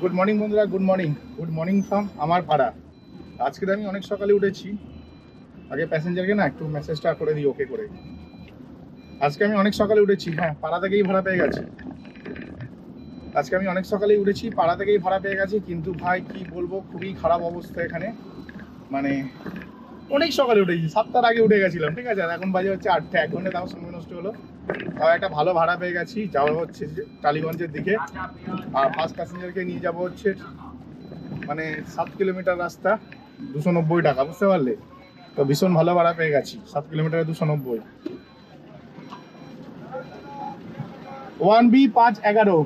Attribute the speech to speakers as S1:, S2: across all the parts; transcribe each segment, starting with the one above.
S1: Good morning বন্ধুরা good morning good morning from আমার পাড়া আজকে আমি অনেক সকালে উঠেছি। আগে প্যাসেঞ্জারকে না একটু মেসেজটা করে দিই ওকে করে। আজকে আমি অনেক সকালে উঠেছি। হ্যাঁ পাড়া থেকেই ভাড়া পেয়ে গেছি। আজকে আমি অনেক সকালেই উঠেছি, পাড়া থেকেই ভাড়া পেয়ে গেছি, কিন্তু ভাই, কি বলব, খুবই খারাপ অবস্থা এখানে। মানে অনেক সকালে উঠেছি, সাতটার আগে উঠে গেছিলাম, ঠিক আছে? আর এখন বাজে হচ্ছে আটটা, এক ঘণ্টা তাও সময় নষ্ট হলো। তাও একটা ভালো ভাড়া পেয়ে গেছি। যাওয়া হচ্ছে টালিগঞ্জের দিকে। আর ফার্স্ট প্যাসেঞ্জারকে নিয়ে যাব হচ্ছে মানে সাত কিলোমিটার রাস্তা দুশো নব্বই টাকা বুঝতে পারলে? তো ভীষণ ভালো ভাড়া পেয়ে গেছি সাত কিলোমিটারে দুশো নব্বই। ওয়ান বি পাঁচ এগারো।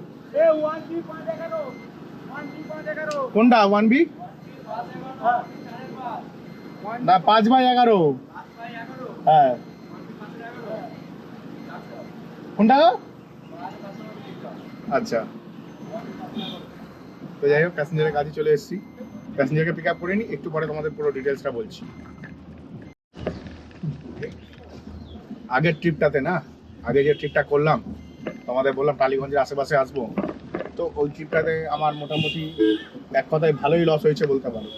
S1: কোনটা ওয়ান বি? না পাঁচ বাই এগারো। হ্যাঁ। কোনটা আচ্ছা। তো যাই হোক প্যাসেঞ্জারের কাজে চলে এসেছি। প্যাসেঞ্জারকে পিক আপ করে নিই একটু পরে তোমাদের পুরো ডিটেলসটা বলছি। আগের ট্রিপটাতে না, আগে যে ট্রিপটা করলাম, তোমাদের বললাম টালিগঞ্জের আশেপাশে আসব। তো ওই ট্রিপটাতে আমার মোটামুটি এক কথায় ভালোই লস হয়েছে বলতে পারো।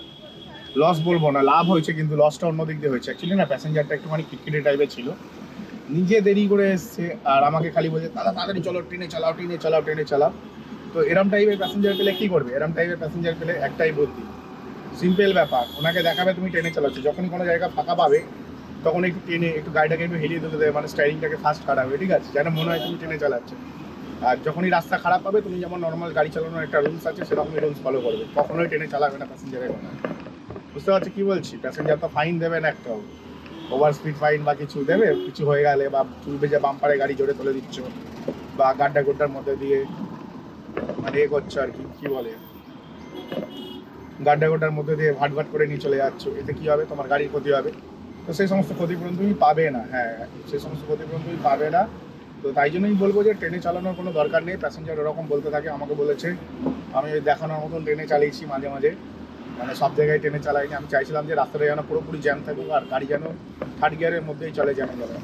S1: লস বলব না, লাভ হয়েছে, কিন্তু লসটা অন্য দিক দিয়ে হয়েছে। অ্যাকচুয়ালি না প্যাসেঞ্জারটা একটুখানি খিটখিটে টাইপের ছিল। নিজে দেরি করে এসছে আর আমাকে খালি বলছে, দাদা, তাড়াতাড়ি চলো, ট্রেনে চালাও ট্রেনে চালাও ট্রেনে চালাও। তো এরম টাইপের প্যাসেঞ্জার পেলে কী করবে? এরম টাইপের প্যাসেঞ্জার পেলে একটাই বুদ্ধি। সিম্পল ব্যাপার। ওনাকে দেখাবে তুমি ট্রেনে চালাচ্ছ। যখনই কোনো জায়গা ফাঁকা পাবে, তখন একটু ট্রেনে একটু গাড়িটাকে একটু হেলিয়ে দিতে দেবে মানে স্টাইরিংটাকে ফাস্ট কাটাবে ঠিক আছে? যেন মনে হয় তুমি ট্রেনে চালাচ্ছ। আর যখনই রাস্তা খারাপ পাবে, তুমি যেমন নর্মাল গাড়ি চালানোর একটা রুলস আছে, সেরকমই রুলস ফলো করবে। কখনোই ট্রেনে চালাবে না প্যাসেঞ্জারের বুঝতে পারছি কী বলছি? প্যাসেঞ্জার তো ফাইন দেবে না একটাও। ওভার স্পিড ফাইন বা কিছু দেবে, কিছু হয়ে গেলে বা চুলবে যে বাম্পারে গাড়ি জোরে তুলে দিচ্ছ বা গাড্ডা গোড্ডার মধ্যে দিয়ে মানে এ করছ আর কি কি বলে? গাড্ডা গোড্ডার মধ্যে দিয়ে ভাট ভাট করে নিয়ে চলে যাচ্ছ, এতে কি হবে? তোমার গাড়ির ক্ষতি হবে। তো সেই সমস্ত ক্ষতিপূরণ তুমি পাবে না হ্যাঁ সেই সমস্ত ক্ষতিপূরণ তুমি পাবে না। তো তাই জন্যই বলব যে ট্রেনে চালানোর কোনো দরকার নেই, প্যাসেঞ্জার ওরকম বলতে থাকে, আমাকে বলেছে। আমি দেখানোর মতন ট্রেনে চালিয়েছি মাঝে মাঝে। মানে সব জায়গায় ট্রেনে চালাইনি। আমি চাইছিলাম যে রাস্তাটা যেন পুরোপুরি জ্যাম থাকুক আর গাড়ি যেন থার্ড গিয়ারের মধ্যেই চলে যেন গেলে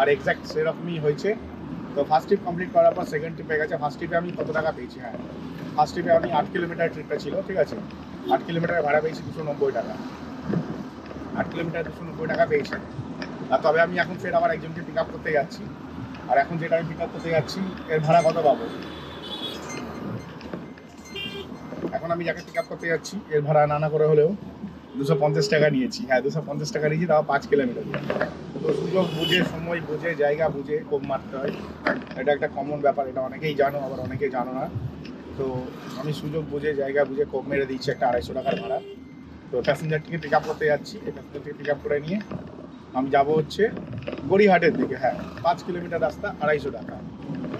S1: আর এক্স্যাক্ট সেরকমই হয়েছে। তো ফার্স্ট ট্রিপ কমপ্লিট করার পর সেকেন্ড ট্রিপে গেছে। ফার্স্ট ট্রিপে আমি কত টাকা পেয়েছি? হ্যাঁ। ফার্স্ট ট্রিপে আমি আট কিলোমিটার ট্রিপটা ছিল, ঠিক আছে? আট কিলোমিটার ভাড়া পেয়েছি দুশো নব্বই টাকা। আট কিলোমিটার দুশো নব্বই টাকা পেয়েছি। আর তবে আমি এখন ফের আবার একজনকে পিক আপ করতে যাচ্ছি। আর এখন যেটা আমি পিক আপ করতে যাচ্ছি, এর ভাড়া কত পাবো? এখন আমি যাকে পিক আপ করতে যাচ্ছি, এর ভাড়া নানা করে হলেও দুশো পঞ্চাশ টাকা নিয়েছি। হ্যাঁ দুশো পঞ্চাশ টাকা নিয়েছি, তাও পাঁচ কিলোমিটার তো সুযোগ বুঝে, সময় বুঝে, জায়গা বুঝে কম মারতে হয়। এটা একটা কমন ব্যাপার, এটা অনেকেই জানো, আবার অনেকেই জানো না। তো আমি সুযোগ বুঝে, জায়গা বুঝে কম মেরে দিচ্ছি একটা আড়াইশো টাকার ভাড়া। তো প্যাসেঞ্জারটিকে পিক আপ করতে যাচ্ছি, এই প্যাসেঞ্জারটিকে পিক আপ করে নিয়ে আমি যাব হচ্ছে গড়িহাটের দিকে। হ্যাঁ পাঁচ কিলোমিটার রাস্তা, আড়াইশো টাকা।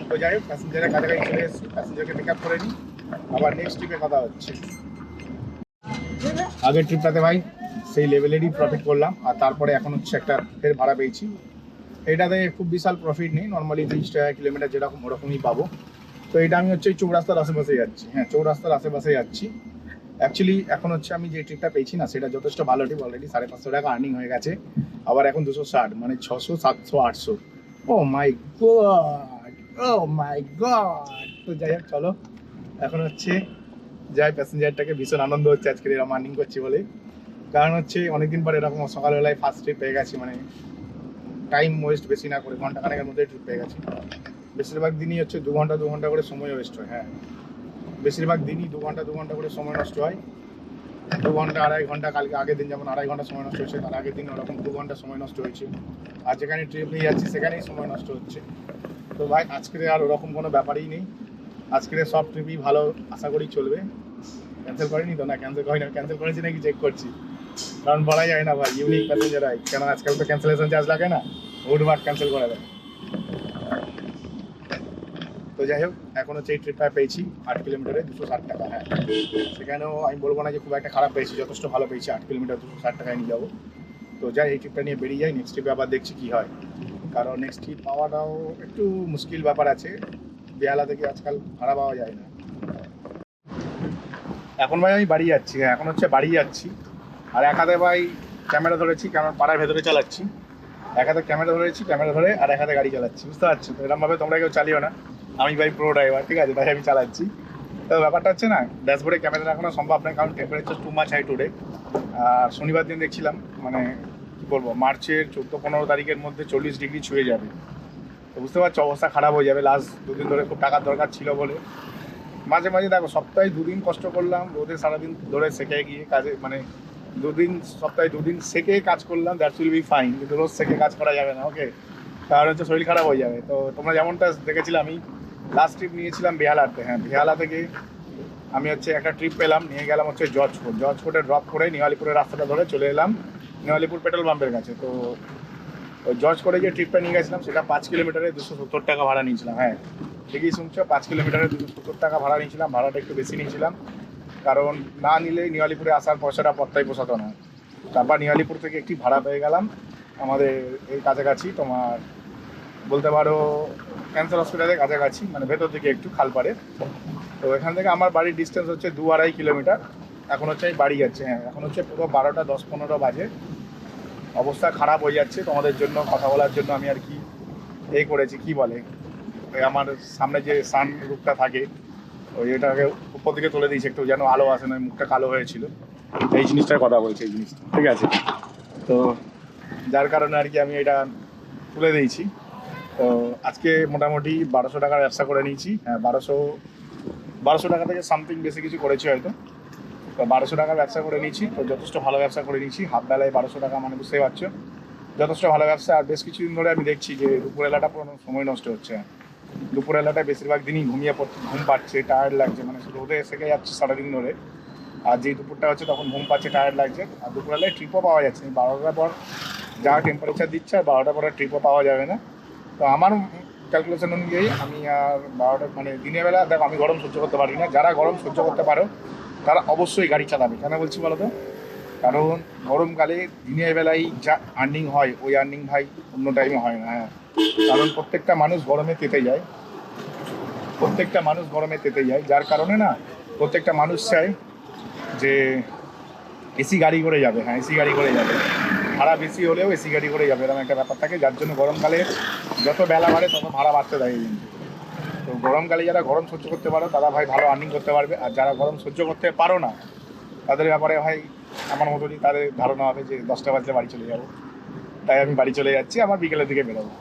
S1: তো যাই হোক প্যাসেঞ্জারের কাছাকাছি চলে এসেছি প্যাসেঞ্জারকে পিক আপ করে নিই। আবার নেক্সট ট্রিপে কথা হচ্ছে। আগের ট্রিপটাতে ভাই, সেই লেভেলেরই প্রফিট করলাম, আর তারপরে এখন হচ্ছে একটা ফের ভাড়া পেয়েছি। এটাতে খুব বিশাল প্রফিট নেই নর্মালি তিরিশ টাকা কিলোমিটার যেরকম, ওরকমই পাবো। তো এটা আমি হচ্ছে চৌরাস্তার আশেপাশে যাচ্ছি। হ্যাঁ চৌরাস্তার আশেপাশে যাচ্ছি। অ্যাকচুয়ালি এখন হচ্ছে আমি যে ট্রিপটা পেয়েছি না, সেটা যথেষ্ট ভালো ট্রিপ অলরেডি সাড়ে পাঁচশো টাকা আর্নিং হয়ে গেছে। আবার এখন দুশো ষাট মানে ছশো, সাতশো, আটশো। ও মাই গড ও মাই গড তো যাই হোক, চলো। এখন হচ্ছে যাই প্যাসেঞ্জারটাকে ভীষণ আনন্দ হচ্ছে আজকে এরকম আর্নিং করছি বলে। কারণ হচ্ছে অনেকদিন পর এরকম সকালবেলায় ফার্স্ট ট্রিপ পেয়ে গেছি মানে টাইম ওয়েস্ট বেশি না করে ঘণ্টা খানেকের মধ্যে ট্রিপ পেয়ে গেছি। বেশিরভাগ দিনই হচ্ছে দু ঘণ্টা দু ঘণ্টা করে সময় ওয়েস্ট হয় হ্যাঁ। বেশিরভাগ দিনই দু ঘণ্টা দু ঘণ্টা করে সময় নষ্ট হয়। দু ঘণ্টা, আড়াই ঘণ্টা, কালকে আগের দিন যেমন আড়াই ঘণ্টা সময় নষ্ট হয়েছে, তার আগের দিন ওরকম দু ঘণ্টা সময় নষ্ট হয়েছে। আর যেখানে ট্রিপ নিয়ে যাচ্ছি, সেখানেই সময় নষ্ট হচ্ছে। তো ভাই, আজকের আর ওরকম কোনো ব্যাপারই নেই। আজকের সব ট্রিপই ভালো আশা করি চলবে। ক্যান্সেল করিনি তো? না ক্যান্সেল করিনি ক্যান্সেল করেছি নাকি? চেক করছি। কারণ বলা যায় না ভাই ইউনিক প্যাসেঞ্জার হয় কেন আজকাল তো ক্যান্সেলেশন চার্জ লাগে না? হুটবাট ক্যান্সেল করে দেয়। তো যাই হোক, এখন হচ্ছে এই ট্রিপটা পেয়েছি আট কিলোমিটারে দুশো ষাট টাকা হ্যাঁ। সেখানেও আমি বলব না যে খুব একটা খারাপ পেয়েছি, যথেষ্ট ভালো পেয়েছি, আট কিলোমিটার দুশো ষাট টাকায় নিয়ে যাব। তো যাই, এই ট্রিপটা নিয়ে বেরিয়ে যাই নেক্সট ট্রিপে আবার দেখছি কী হয়। কারণ নেক্সট ট্রিপ পাওয়াটাও একটু মুশকিল ব্যাপার আছে। বেহালা থেকে আজকাল ভাড়া পাওয়া যায় না। এখন ভাই আমি বাড়ি যাচ্ছি হ্যাঁ এখন হচ্ছে বাড়ি যাচ্ছি। আর এক হাতে ভাই ক্যামেরা ধরেছি, কারণ পাড়ার ভেতরে চালাচ্ছি। এক হাতে ক্যামেরা ধরেছি, ক্যামেরা ধরে আর এক হাতে গাড়ি চালাচ্ছি, বুঝতে পারছ? তো এরকমভাবে তোমরা কেউ চালিও না। আমি ভাই প্রো ড্রাইভার ঠিক আছে? তাই আমি চালাচ্ছি। তো ব্যাপারটা হচ্ছে না ড্যাশবোর্ডে ক্যামেরা রাখানো সম্ভব নয়, কারণ temperature too much high today আর শনিবার দিন দেখছিলাম মানে কি বলব, মার্চের চোদ্দ পনেরো তারিখের মধ্যে চল্লিশ ডিগ্রি ছুঁয়ে যাবে। বুঝতে পারছ? অবস্থা খারাপ হয়ে যাবে। লাস্ট দুদিন ধরে খুব টাকার দরকার ছিল বলে। মাঝে মাঝে দেখো, সপ্তাহে দুদিন কষ্ট করলাম, রোদে সারাদিন ধরে সেকে গিয়ে কাজে মানে দুদিন, সপ্তাহে দুদিন সেকে কাজ করলাম দ্যাটস উইল বি ফাইন কিন্তু রোজ সেকে কাজ করা যাবে না ওকে কারণ হচ্ছে শরীর খারাপ হয়ে যাবে। তো তোমরা যেমনটা দেখেছিলে, আমি লাস্ট ট্রিপ নিয়েছিলাম বেহালাতে হ্যাঁ বেহালা থেকে আমি হচ্ছে একটা ট্রিপ পেলাম, নিয়ে গেলাম হচ্ছে জজকোট। জজকোটে ড্রপ করে নিওয়ালিপুরের রাস্তাটা ধরে চলে এলাম, নিওয়ালিপুর পেট্রোল পাম্পের কাছে। তো জজ করে যে ট্রিপটা নিয়ে গেছিলাম, সেটা পাঁচ কিলোমিটারে দুশো সত্তর টাকা ভাড়া নিয়েছিলাম হ্যাঁ। ঠিকই শুনছো, পাঁচ কিলোমিটারে দুশো সত্তর টাকা ভাড়া নিয়েছিলাম, ভাড়াটা একটু বেশি নিয়েছিলাম। কারণ না নিলে নিওয়ালিপুরে আসার পয়সাটা পত্তাই পোষাতো না। তারপর নিওয়ালিপুর থেকে একটি ভাড়া পেয়ে গেলাম। আমাদের এই কাছাকাছি তোমার বলতে পারো ক্যান্সার হসপিটালের কাছাকাছি মানে ভেতর থেকে একটু খালপাড়ে তো এখান থেকে আমার বাড়ির ডিস্টেন্স হচ্ছে দু আড়াই কিলোমিটার। এখন হচ্ছে আমি বাড়ি যাচ্ছি হ্যাঁ। এখন হচ্ছে পুরো বারোটা, দশ, পনেরো বাজে। অবস্থা খারাপ হয়ে যাচ্ছে। তোমাদের জন্য, কথা বলার জন্য আমি আর কি এই করেছি, কি বলে? ওই আমার সামনে যে সান রূপটা থাকে, ওই এটাকে উপর দিকে তুলে দিয়েছি একটু, যেন আলো আসে না, মুখটা কালো হয়েছিল। এই জিনিসটার কথা বলছি, এই জিনিসটা। ঠিক আছে? তো যার কারণে আর কি আমি এটা তুলে দিয়েছি। তো আজকে মোটামুটি বারোশো টাকার ব্যবসা করে নিয়েছি। হ্যাঁ বারোশো বারোশো টাকা থেকে সামথিং বেশি কিছু করেছি হয়তো। বারোশো টাকার ব্যবসা করে নিয়েছি, তো যথেষ্ট ভালো ব্যবসা করে নিয়েছি। হাফ বেলায় বারোশো টাকা মানে বুঝতেই পারছ। যথেষ্ট ভালো ব্যবসা, আর বেশ কিছুদিন ধরে আমি দেখছি যে দুপুর দুপুরবেলাটা পুরো সময় নষ্ট হচ্ছে। দুপুর দুপুরবেলাটায় বেশিরভাগ দিনই ঘুমিয়ে পড়ছে ঘুম পাচ্ছে টায়ার্ড লাগছে মানে শুধু রোদে সেকে যাচ্ছে সারাদিন ধরে। আর যেই দুপুরটা হচ্ছে তখন ঘুম পাচ্ছে টায়ার্ড লাগছে। আর দুপুর দুপুরবেলায় ট্রিপও পাওয়া যাচ্ছে বারোটার পর যা টেম্পারেচার দিচ্ছে, আর বারোটার পরে ট্রিপও পাওয়া যাবে না। তো আমার ক্যালকুলেশন অনুযায়ী আমি আর বারোটা মানে দিনের বেলা, দেখো আমি গরম সহ্য করতে পারি না। যারা গরম সহ্য করতে পারো তারা অবশ্যই গাড়ি চালাবে। কেন বলছি বলো তো কারণ গরমকালে দিনের বেলায় যা আর্নিং হয়, ওই আর্নিং ভাই অন্য টাইমে হয় না হ্যাঁ। কারণ প্রত্যেকটা মানুষ গরমে তেতে যায়। প্রত্যেকটা মানুষ গরমে তেতে যায়। যার কারণে না, প্রত্যেকটা মানুষ চায় যে এসি গাড়ি করে যাবে হ্যাঁ এসি গাড়ি করে যাবে। ভাড়া বেশি হলেও এসি গাড়ি করে যাবে, এরকম একটা ব্যাপার থাকে। যার জন্য গরমকালে যত বেলা বাড়ে তত ভাড়া বাড়তে থাকে কিন্তু তো গরমকালে যারা গরম সহ্য করতে পারো, তারা ভাই ভালো আর্নিং করতে পারবে। আর যারা গরম সহ্য করতে পারো না, তাদের ব্যাপারে ভাই আমার মতনই তাদের ধারণা হবে যে দশটা বাজলে বাড়ি চলে যাব। তাই আমি বাড়ি চলে যাচ্ছি, আমার বিকেলের দিকে বেরোবো।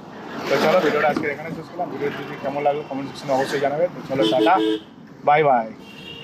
S1: তো চলো, ভিডিওটা আজকে এখানে শেষ করলাম। ভিডিও যদি কেমন লাগল কমেন্ট সেকশনে অবশ্যই জানাবে। তো চলো, টাটা। Bye bye.